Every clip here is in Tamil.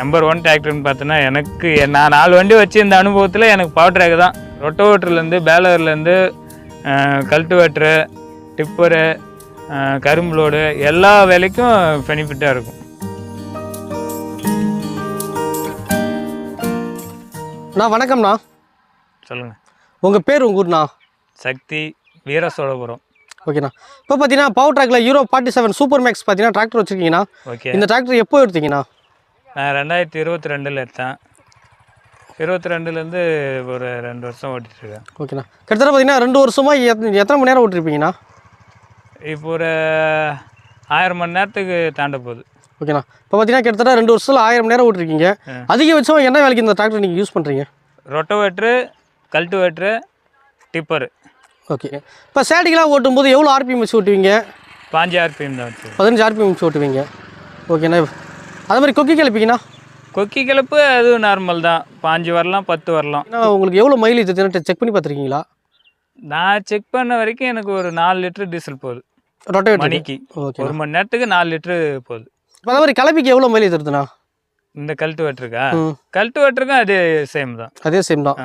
நம்பர் ஒன் டிராக்டர்னு பார்த்தோன்னா எனக்கு நான் நாலு வண்டி வச்சு இந்த அனுபவத்தில் எனக்கு பவர் ட்ராக் தான். ரொட்டோவேட்டர்லேருந்து பேலர்லேருந்து கல்ட்டுவேட்ரு டிப்பரு கரும்பு லோடு எல்லா வேலைக்கும் பெனிஃபிட்டாக இருக்கும். அண்ணா வணக்கம்ண்ணா. சொல்லுங்கள் உங்கள் பேர் உங்கள் ஊர்ண்ணா? சக்தி வீர சோழபுரம் ஓகேண்ணா. இப்போ பார்த்தீங்கன்னா பவர் ட்ராக்ல Euro forty seven super max பார்த்தீங்கன்னா டிராக்டர் வச்சிருக்கீங்கண்ணா. ஓகே. இந்த டிராக்டர் எப்போ எடுத்தீங்கண்ணா? நான் ரெண்டாயிரத்தி இருபத்தி ரெண்டில் எடுத்தேன். இருபத்தி ரெண்டுலேருந்து ஒரு ரெண்டு வருஷம் ஓட்டிகிட்ருக்கேன். ஓகேண்ணா. கிட்டத்தட்ட பார்த்தீங்கன்னா ரெண்டு வருஷமா எத்- எத்தனை மணி நேரம் ஓட்டிருப்பீங்கண்ணா? இப்போ ஒரு ஆயிரம் மணி நேரத்துக்கு தாண்ட போகுது. ஓகேண்ணா. இப்போ பார்த்தீங்கன்னா கிட்டத்தட்ட ரெண்டு வருஷத்தில் ஆயிரம் மணி நேரம் ஓட்டிருக்கீங்க. அதிகபட்சம் என்ன வேலைக்கு இந்த டிராக்டர் நீங்கள் யூஸ் பண்ணுறீங்க ரொட்டோவேட்ரு கல்ட்டுவேட்ரு டிப்பரு. ஓகே. இப்போ சேடிக்கெலாம் ஓட்டும்போது எவ்வளோ ஆர்பிஎம் வச்சு ஓட்டுவீங்க? பாஞ்சு ஆர்பிஎம் தான் வச்சு பதினஞ்சு ஆர்பிஎம் வச்சு ஓட்டுவீங்க. ஓகேண்ணா. அதே மாதிரி கொக்கி கிளப்பிங்கண்ணா கொக்கி கிளப்பு அது நார்மல் தான். பாஞ்சு வரலாம் பத்து வரலாம். உங்களுக்கு எவ்வளோ மைலேஜ் செக் பண்ணி பார்த்துருக்கீங்களா? நான் செக் பண்ண வரைக்கும் எனக்கு ஒரு நாலு லிட்டர் டீசல் போகுது ரொட்டேட் மணிக்கு. ஓகே. ஒரு மணி நேரத்துக்கு நாலு லிட்டரு போகுது அதே மாதிரி கிளப்பிக்கு எவ்வளோ மைலேஜ் தருதுண்ணா? இந்த கல்ட்டுவேட்டருக்கா ம். கல்ட்டுவேட்டருக்கும் அதே சேம் தான். அதே சேம் தான்.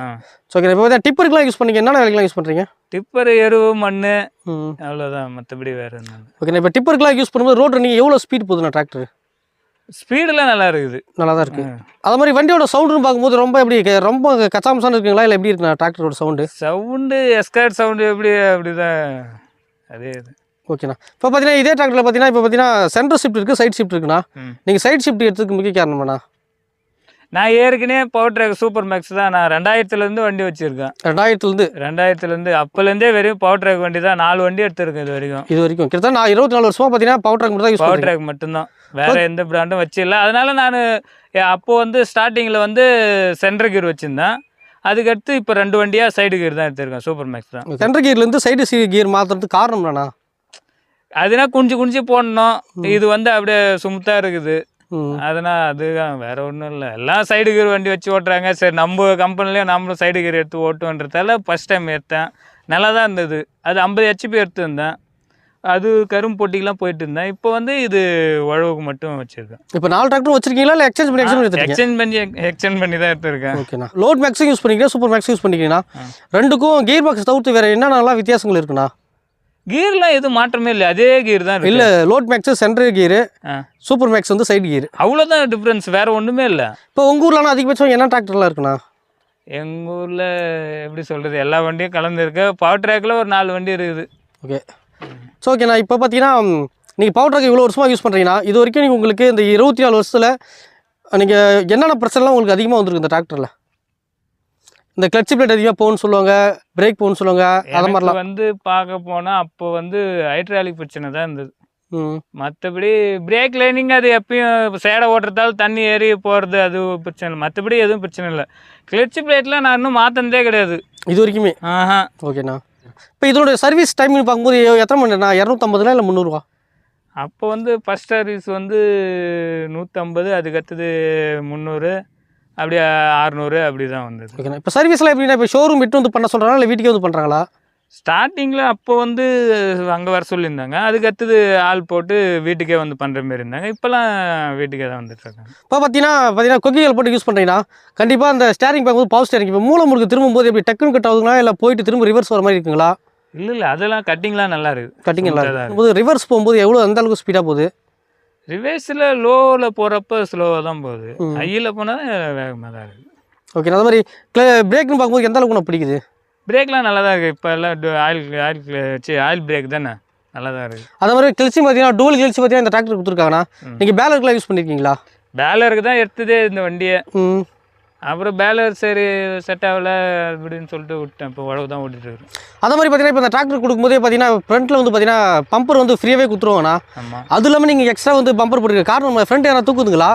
ஓகே இப்போ பார்த்தீங்கன்னா டிப்பருக்குலாம் யூஸ் பண்ணீங்க என்னென்ன வேலைக்கெலாம் யூஸ் பண்ணுறீங்க டிப்பர் எருவு மண் அவ்வளோதான் மற்றபடி வேறு என்ன ஓகேண்ணா இப்போ டிப்பருக்குலாம் யூஸ் பண்ணும்போது ரோட் ரன்னிங் எவ்வளோ ஸ்பீட் போகுதுண்ணா டிராக்டர் ஸ்பீடெல்லாம் நல்லா இருக்குது. நல்லா தான் இருக்குது. அது மாதிரி வண்டியோட சவுண்டுன்னு பார்க்கும்போது ரொம்ப எப்படி ரொம்ப கச்சாமசான இருக்குங்களா? இல்லை எப்படி இருக்குண்ணா டிராக்டரோட சவுண்டு சவுண்டு எஸ்கார்ட் சவுண்டு எப்படி அப்படிதான். அதே இது. ஓகேண்ணா இப்போ பார்த்தீங்கன்னா இதே டிராக்டரில் பார்த்தீங்கன்னா இப்போ பார்த்தீங்கன்னா சென்டர் ஷிஃப்ட் இருக்குது சைட் ஷிஃப்ட் இருக்குண்ணா. நீங்கள் சைட் ஷிஃப்ட் எடுத்ததுக்கு முக்கிய காரணமாண்ணா நான் ஏற்கனவே பவர் ட்ராக் சூப்பர் மேக்ஸ் தான். நான் ரெண்டாயிரத்துலேருந்து வண்டி வச்சுருக்கேன். ரெண்டாயிரத்துலேருந்து? ரெண்டாயிரத்துலேருந்து அப்போலேருந்தே வெறும் பவர் ட்ராக் வண்டி தான். நாலு வண்டி எடுத்திருக்கேன் இது வரைக்கும். இது வரைக்கும். கிட்டத்தட்ட நான் இருபத்தி நாலு வருஷமாக பார்த்தீங்கன்னா பவர் ட்ராக் மட்டும் தான் பவர் ட்ராக் மட்டும்தான். வேற எந்த பிராண்டும் வச்சிடல. அதனால நான் அப்போ வந்து ஸ்டார்டிங்கில் வந்து சென்டர் கீர் வச்சுருந்தேன். அதுக்கடுத்து இப்போ ரெண்டு வண்டியாக சைடு கீர் தான் எடுத்திருக்கேன் சூப்பர் மேக்ஸ் தான். சென்டர் கியர்லேருந்து சைடு சி கியர் மாற்றுறதுக்கு காரணம் என்னண்ணா அதுனா குஞ்சு குஞ்சு போடணும். இது வந்து அப்படியே சுமுத்தாக இருக்குது. அதனால் அதுதான் வேற ஒன்றும் இல்லை. எல்லாம் சைடு கீர் வண்டி வச்சு ஓட்டுறாங்க. சரி நம்ம கம்பெனிலேயும் நம்மளும் சைடு கீர் எடுத்து ஓட்டுன்றதால ஃபஸ்ட் டைம் எடுத்தேன் நல்லா தான் இருந்தது. அது ஐம்பது ஹெச்பி எடுத்துருந்தேன். அது கரும்பு போட்டிக்கெலாம் போயிட்டு இருந்தேன் இப்போ வந்து இது உழவுக்கு மட்டும் வச்சுருக்கேன். இப்போ நாலு டிராக்டர் வச்சிருக்கீங்களா? இல்லை எக்ஸ்சேஞ்ச் பண்ணி எக்ஸ்சேஞ்ச் பண்ணி எக்ஸ்சேஞ்ச் பண்ணி தான் எடுத்திருக்கேன். ஓகேண்ணா லோட் மேக்ஸும் யூஸ் பண்ணிக்கிறீங்க சூப்பர் மேக்ஸும் யூஸ் பண்ணிக்கிறீங்கன்னா ரெண்டுக்கும் கியர் பாக்ஸ் தவிர்த்து வேறு என்னென்னலாம் வித்தியாசங்கள் இருக்குண்ணா? கீர்லாம் எதுவும் மாற்றமே இல்லை அதே கீர் தான் இல்லை லோட் மேக்ஸு சென்டர் கியரு ஆ. சூப்பர் மேக்ஸ் வந்து சைடு கியர் அவ்வளோதான் டிஃப்ரென்ஸ் வேற ஒன்றுமே இல்லை. இப்போ உங்கள் ஊர்லனா அதிகபட்சம் என்ன டிராக்டர்லாம் இருக்குண்ணா? எங்கள் ஊரில் எப்படி சொல்கிறது எல்லா வண்டியும் கலந்துருக்கு. பவர் ட்ராக்கில் ஒரு நாலு வண்டி இருக்குது. ஓகே ஸோ ஓகேண்ணா இப்போ பார்த்தீங்கன்னா நீங்கள் பவர் ட்ராக் இவ்வளோ வருஷமாக யூஸ் பண்ணுறீங்கன்னா இது வரைக்கும் நீங்கள் உங்களுக்கு இந்த இருபத்தி நாலு வருஷத்தில் நீங்கள் என்னென்ன பிரச்சனைலாம் உங்களுக்கு அதிகமாக வந்திருக்கு இந்த டிராக்டரில் இந்த கிளட்ச் பிளேட் அதிகமாக போகணும்னு சொல்லுவாங்க பிரேக் போகணும்னு சொல்லுவாங்க அது மாதிரிலாம். வந்து பார்க்க போனால் அப்போ வந்து ஹைட்ராலிக் பிரச்சனை தான் இருந்தது. மற்றபடி பிரேக் லைனிங் அது எப்பயும் சேடை ஓட்டுறதால தண்ணி ஏறி போகிறது அது பிரச்சனை இல்லை. மற்றபடி எதுவும் பிரச்சனை இல்லை. கிளட்ச் பிளேட்லாம் நான் இன்னும் மாற்றினதே கிடையாது. இது வரைக்குமே? ஆஹா. ஓகேண்ணா இப்போ இதோட சர்வீஸ் டைம்னு பார்க்கும்போது எத்தனை மணி நேரம்ண்ணா? இரநூத்தம்பதுனா இல்லை முந்நூறுவா? அப்போ வந்து ஃபஸ்ட் சர்வீஸ் வந்து நூற்றம்பது அதுக்கடுத்தது முந்நூறு. அப்படியே அறநூறு அப்படி தான் வந்தது. ஓகேண்ணா. இப்போ சர்வீஸ்லாம் எப்படின்னா இப்போ ஷோரூம் விட்டு வந்து பண்ண சொல்கிறாங்களா இல்லை வீட்டுக்கே வந்து பண்ணுறாங்களா ஸ்டார்டிங்கில் அப்போ வந்து அங்கே வர சொல்லியிருந்தாங்க. அதுக்கடுத்தது ஆள் போட்டு வீட்டுக்கே வந்து பண்ணுற மாரி இருந்தாங்க. இப்போலாம் வீட்டுக்கே தான் வந்துட்டுருக்காங்க இப்போ பார்த்தீங்கன்னா பார்த்தீங்கன்னா கொக்கிகள் போட்டு யூஸ் பண்ணுறீங்கன்னா கண்டிப்பாக அந்த ஸ்டேரிங் பார்க்கும்போது பவர் ஸ்டேரிங் இப்போ மூளை முறுக்கு திரும்பும்போது எப்படி டக்குன்னு கட் ஆகுதுங்களா? இல்லை போயிட்டு திரும்ப ரிவர்ஸ் வர மாதிரி இருக்குங்களா? இல்லை இல்லை. அதெல்லாம் கட்டிங்லாம் நல்லா இருக்குது கட்டிங் தான் இருக்கும்போது ரிவர்ஸ் போகும்போது எவ்வளோ அந்த அளவுக்கு ஸ்பீடாக போகுது? ரிவேர்ஸில் லோவில் போகிறப்ப ஸ்லோவாக தான் போகுது. ஹையில் போனால் வேகமாக தான் இருக்குது ஓகே அது மாதிரி பிரேக்னு பார்க்கும்போது எந்த அளவுக்கு உனக்கு பிடிக்குது? பிரேக்லாம் நல்லா தான் இருக்குது இப்போ எல்லாம் oil oil C oil brake தானே? நல்லா தான் இருக்குது அதே மாதிரி கிழிச்சி பார்த்தீங்கன்னா டூல் கிழிச்சி பார்த்தீங்கன்னா இந்த டிராக்டர் கொடுத்துருக்காங்கண்ணா. நீங்கள் பேலருக்குலாம் யூஸ் பண்ணியிருக்கீங்களா பேலருக்கு தான் எடுத்ததே இந்த வண்டியை. அப்புறம் பேலர் சரி செட் ஆகல அப்படின்னு சொல்லிட்டு விட்டேன். இப்போ உழவு தான் ஓட்டிட்டு இருக்கேன் அதே மாதிரி பார்த்தீங்கன்னா இப்போ இந்த டிராக்டர் கொடுக்கும்போதே பார்த்தீங்கன்னா ஃப்ரண்ட்டில் வந்து பார்த்தீங்கன்னா பம்பர் வந்து ஃப்ரீயாகவே கொடுத்துருவாங்கண்ணா அது இல்லாமல் நீங்கள் எக்ஸ்ட்ரா வந்து பம்பர் போட்டுருக்க காரணம் ஃப்ரண்ட் யாரா தூக்குதுங்களா?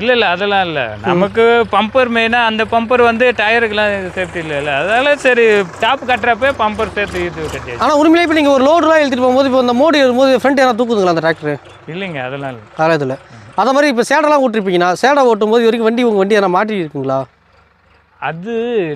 இல்லை இல்லை அதெல்லாம் இல்லை. நமக்கு பம்பர் மெயினாக அந்த பம்பர் வந்து டயருக்குலாம் சேஃப்டி இல்லை இல்லை. அதனால சரி டாப் கட்டுறப்ப பம்பர் சேர்த்து இது கட்டியாச்சு ஆனால் உண்மையிலே இப்போ நீங்கள் ஒரு லோடுலாம் எழுதிட்டு போகும்போது இப்போ இந்த மோடி வரும்போது ஃப்ரண்ட் யாரா தூக்குதுங்களா அந்த டிராக்டர் இல்லைங்க அதெல்லாம் இல்லை. அதெல்லாம் இதில் அதே மாதிரி இப்போ சேடெல்லாம் ஓட்டிருப்பீங்கன்னா சேடை ஓட்டும் போது வரைக்கும் வண்டி உங்கள் வண்டி எதனா மாட்டி இருக்குங்களா அது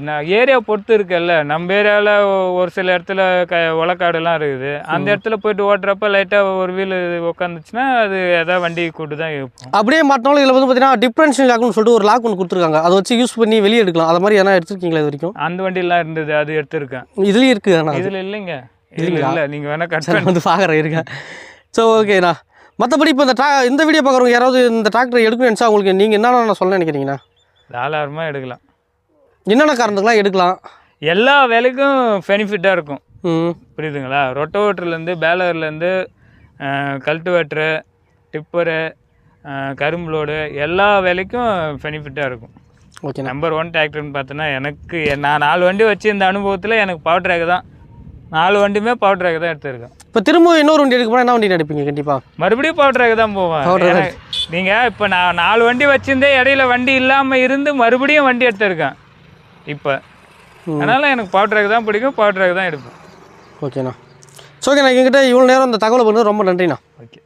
நான் ஏரியா பொறுத்து இருக்குல்ல. நம்ம ஏரியாவில் ஒரு சில இடத்துல க ஒலக்காடுலாம் இருக்குது. அந்த இடத்துல போயிட்டு ஓட்டுறப்ப லைட்டாக ஒரு வீல் உட்காந்துச்சுன்னா அது எதாவது வண்டி கூட்டு தான் இருக்கும் அப்படியே மாட்டினாலும் இதில் வந்து பார்த்தீங்கன்னா டிஃப்ரென்ஷியல் லாக்னு சொல்லிட்டு ஒரு லாக் ஒன்று கொடுத்துருக்காங்க. அதை வச்சு யூஸ் பண்ணி வெளியே எடுக்கலாம். அது மாதிரி எதனா எடுத்துருக்கீங்களா இது வரைக்கும்? அந்த வண்டியெல்லாம் இருந்தது அது எடுத்திருக்கேன். இதுலேயும் இருக்குது ஆனால் இதில் இல்லைங்க. இதில் இல்லை. நீங்கள் வேணால் கட் சரி வந்து பார்க்குறேன் இருக்கேன் ஸோ ஓகேண்ணா. மற்றபடி இப்போ இந்த ட்ரா இந்த வீடியோ பார்க்குறவங்க யாராவது இந்த டிராக்டர் எடுக்கணும்னு நினச்சா உங்களுக்கு நீங்கள் என்னென்ன நான் சொல்ல நினைக்கிறீங்கண்ணா? தாராளமாக எடுக்கலாம். என்னென்ன காரணத்துக்குலாம் எடுக்கலாம்? எல்லா வேலைக்கும் பெனிஃபிட்டாக இருக்கும். ம். புரியுதுங்களா? ரொட்டோவேட்டர்லேருந்து பேலர்லேருந்து கல்டிவேட்டரு டிப்பரு கரும்பு லோடு எல்லா வேலைக்கும் பெனிஃபிட்டாக இருக்கும். ஓகேண்ணா நம்பர் ஒன் டிராக்டர்னு பார்த்தோன்னா எனக்கு நான் நாலு வண்டி வச்சு இந்த அனுபவத்தில் எனக்கு பவர் ட்ராக் தான். நாலு வண்டியுமே பவர் ட்ராக் தான் எடுத்திருக்கேன். இப்போ திரும்ப இன்னொரு வண்டி எடுக்க போனால் என்ன வண்டி எடுப்பீங்க கண்டிப்பாக மறுபடியும் பவர் ட்ராக் தான் போவேன். Power track. எனக்கு- நீங்க இப்போ நான் நாலு வண்டி வச்சிருந்தே இடையில வண்டி இல்லாமல் இருந்து மறுபடியும் வண்டி எடுத்திருக்கேன். இப்போ. அதனால் எனக்கு பவர் ட்ராக் தான் பிடிக்கும் பவர் ட்ராக் தான் எடுப்பேன். ஓகேண்ணா ஸோ ஓகேண்ணா எங்ககிட்ட இவ்வளோ நேரம் இந்த தகவலை பண்ணது ரொம்ப நன்றிண்ணா. ஓகே